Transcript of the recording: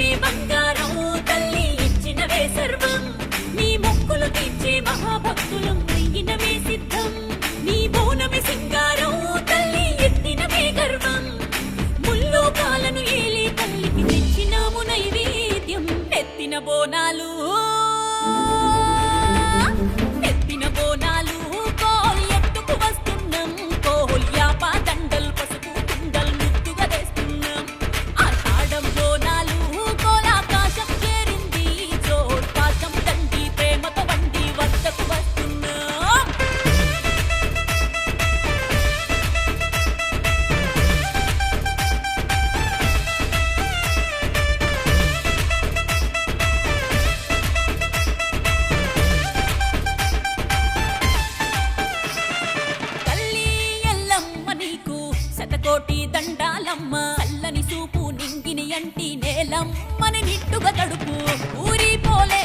నువ్వే తల్లి ఇచ్చినవే సర్వం. నీ మొక్కులు తీర్చే మహాభక్తులు అయ్యినవే సిద్ధం. నీ బోనమి సింగారం తల్లి ఎత్తినవే గర్వం. ముల్లోకాలను ఏలే తల్లికి తెచ్చినాము నైవేద్యం. ఎత్తిన బోనాలు అంటి నేలమ్మని నిట్టుగా తడుపు ఊరి పోలే